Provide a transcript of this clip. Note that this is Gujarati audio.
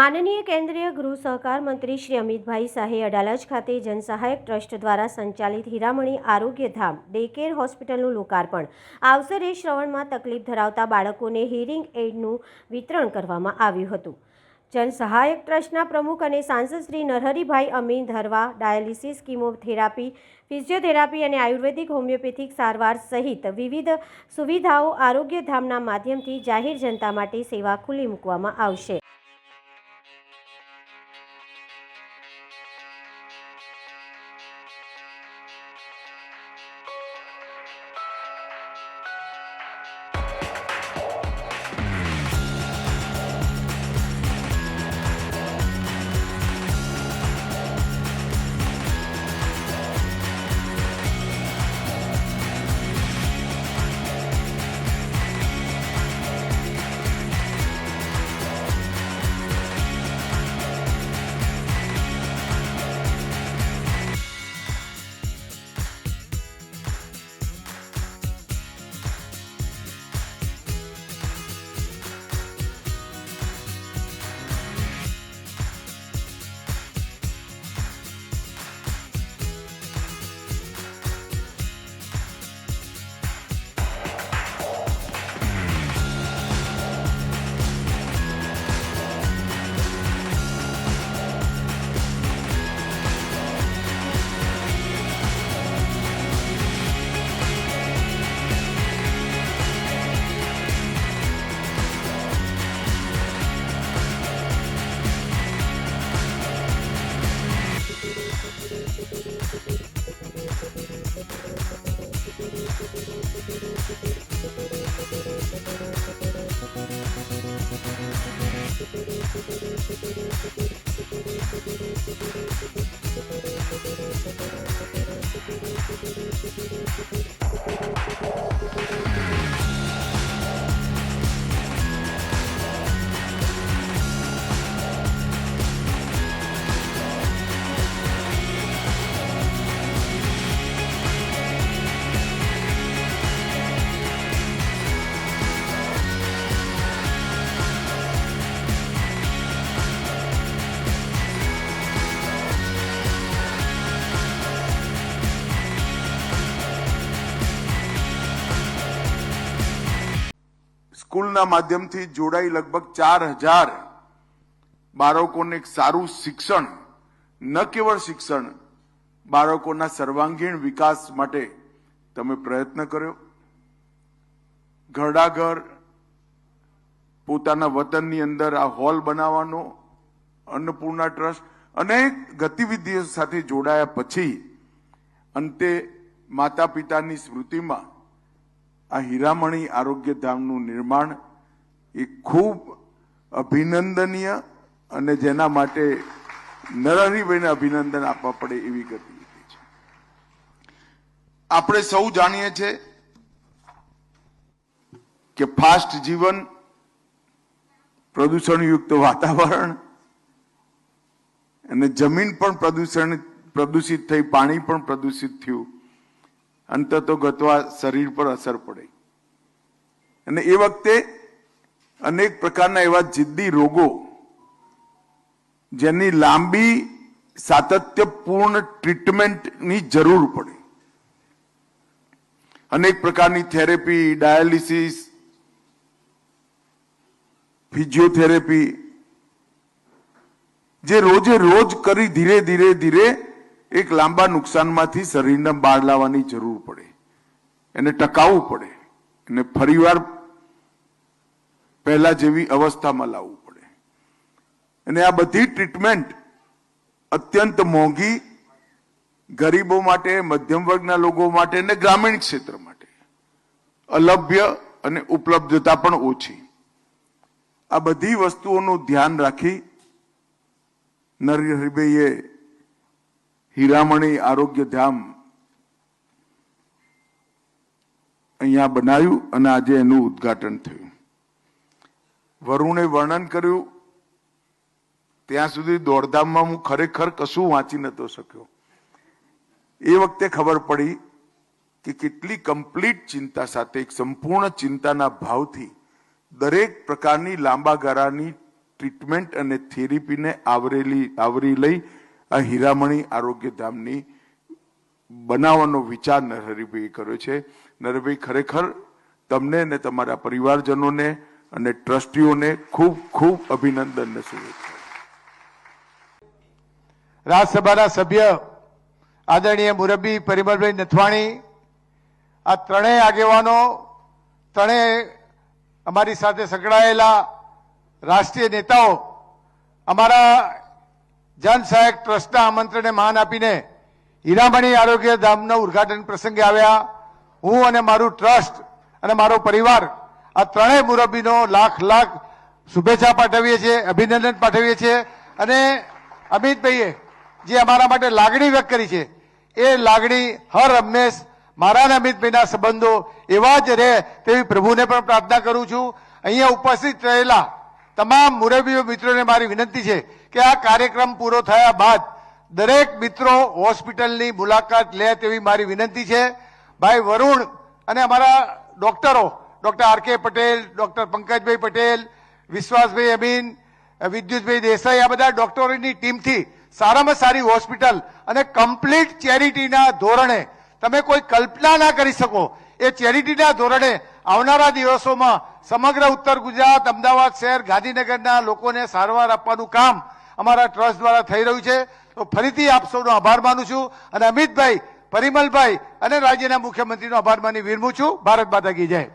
માનનીય કેન્દ્રીય ગૃહ સહકાર મંત્રી શ્રી અમિતભાઈ શાહે અડાલજ ખાતે જનસહાયક ટ્રસ્ટ દ્વારા સંચાલિત હીરામણી આરોગ્ય ધામ ડે કેર હોસ્પિટલનું લોકાર્પણ. અવસરે શ્રવણમાં તકલીફ ધરાવતા બાળકોને હિયરિંગ એડનું વિતરણ કરવામાં આવ્યું હતું. જનસહાયક ટ્રસ્ટના પ્રમુખ અને સાંસદ શ્રી નરહરિભાઈ અમીન ધરવા, ડાયાલિસિસ, કિમોથેરાપી, ફિઝિયોથેરાપી અને આયુર્વેદિક હોમિયોપેથિક સારવાર સહિત વિવિધ સુવિધાઓ આરોગ્ય ધામના માધ્યમથી જાહેર જનતા માટે સેવા ખુલ્લી મૂકવામાં આવશે. Thank સ્કૂલના માધ્યમથી જોડાઈ લગભગ ચાર હજાર બાળકોને સારું શિક્ષણ, ન કેવળ શિક્ષણ, બાળકોના સર્વાંગીણ વિકાસ માટે તમે પ્રયત્ન કર્યો. ઘરડાઘર, પોતાના વતનની અંદર આ હોલ બનાવવાનો, અન્નપૂર્ણા ટ્રસ્ટ, અનેક ગતિવિધિઓ સાથે જોડાયા પછી અંતે માતા પિતાની સ્મૃતિમાં આ હીરામણી આરોગ્ય ધામનું નિર્માણ એ ખૂબ અભિનંદનીય અને જેના માટે નરહરીભાઈને અભિનંદન આપવા પડે એવી ગતિવિધિ છે. આપણે સૌ જાણીએ છીએ કે ફાસ્ટ જીવન, પ્રદૂષણયુક્ત વાતાવરણ અને જમીન પણ પ્રદૂષણ, પ્રદૂષિત થઈ, પાણી પણ પ્રદૂષિત થયું. અંત તો ગતવા શરીર પર અસર પડે. અને એ વખતે અનેક પ્રકારના એવા જિદ્દી રોગો જેની લાંબી સાતત્યપૂર્ણ ટ્રીટમેન્ટની જરૂર પડે. અનેક પ્રકારની થેરેપી, ડાયાલિસિસ, ફિઝિયોથેરેપી, જે રોજે રોજ કરી ધીરે ધીરે ધીરે એક લાંબા નુકસાનમાંથી શરીરને બહાર લાવવાની જરૂર પડે. એને ટકાવવું પડે. અને ફરીવાર પહેલા જેવી અવસ્થામાં લાવવું પડે. અને આ બધી ટ્રીટમેન્ટ અત્યંત મોંઘી, ગરીબો માટે, મધ્યમ વર્ગના લોકો માટે અને ગ્રામીણ ક્ષેત્ર માટે. અલભ્ય અને ઉપલબ્ધતા પણ ઓછી. આ બધી વસ્તુઓનું ધ્યાન રાખી નરહરિભાઈએ હીરામણી આરોગ્ય ધામ અહીંયા બનાવ્યું અને આજે એનું ઉદઘાટન થયું. વરુણે વર્ણન કર્યું, ત્યાં સુધી દોડધામમાં હું ખરેખર કશું વાંચી નતો શક્યો. એ વખતે ખબર પડી કે કેટલી કમ્પ્લીટ ચિંતા સાથે, એક સંપૂર્ણ ચિંતાના ભાવથી દરેક પ્રકારની લાંબા ગાળાની ટ્રીટમેન્ટ અને થેરેપીને આવરેલી, આવરી લઈ આ હીરામણી આરોગ્ય ધામની બનાવવાનો વિચાર નરહરિભાઈ કર્યો છે. નરહરિભાઈ ખરેખર તમને ને તમારા પરિવારજનોને અને ટ્રસ્ટીઓને ખૂબ ખૂબ અભિનંદન ને શુભેચ્છા રાજ્યસભાના સભ્ય આદરણીય મુરબ્બી પરિમલભાઈ નથવાણી, આ ત્રણેય આગેવાનો, ત્રણેય અમારી સાથે સંકળાયેલા રાષ્ટ્રીય નેતાઓ, અમારા જન સહાયક ટ્રસ્ટના આમંત્રણને માન આપીને હીરામણી આરોગ્ય ધામના ઉદઘાટન પ્રસંગે આવ્યા. હું અને મારું ટ્રસ્ટ અને મારો પરિવાર આ ત્રણેય મુરબ્બીનો લાખ લાખ શુભેચ્છા પાઠવીએ છીએ, અભિનંદન પાઠવીએ છીએ. અને અમિતભાઈએ જે અમારા માટે લાગણી વ્યક્ત કરી છે, એ લાગણી હર હંમેશ મારા અને અમિતભાઈના સંબંધો એવા જ રહે તેવી પ્રભુને પણ પ્રાર્થના કરું છું. અહીંયા ઉપસ્થિત રહેલા તમામ મુરબીઓ મિત્રોને મારી વિનંતી છે કે આ કાર્યક્રમ પૂરો થયા બાદ દરેક મિત્રો હોસ્પિટલની મુલાકાત લે તેવી મારી વિનંતી છે. ભાઈ વરુણ અને અમારા ડોક્ટરો, doctor R K Patel, doctor Pankajbhai Patel, Vishwasbhai Amin, Vidyutbhai Desai, આ બધા ડોક્ટરોની ટીમથી સારામાં સારી હોસ્પિટલ અને કમ્પ્લીટ ચેરિટીના ધોરણે તમે કોઈ કલ્પના ના કરી શકો. એ ચેરિટીના ધોરણે આવનારા દિવસોમાં સમગ્ર ઉત્તર ગુજરાત, અમદાવાદ શહેર, ગાંધીનગરના લોકોને સારવાર આપવાનું કામ અમારા ટ્રસ્ટ દ્વારા થઈ રહ્યું છે. તો ફરીથી આપ સૌનો આભાર માનું છું અને અમિતભાઈ, પરિમલભાઈ અને રાજ્યના મુખ્યમંત્રીનો આભાર માની વિરમું છું. ભારત માતા કી જય.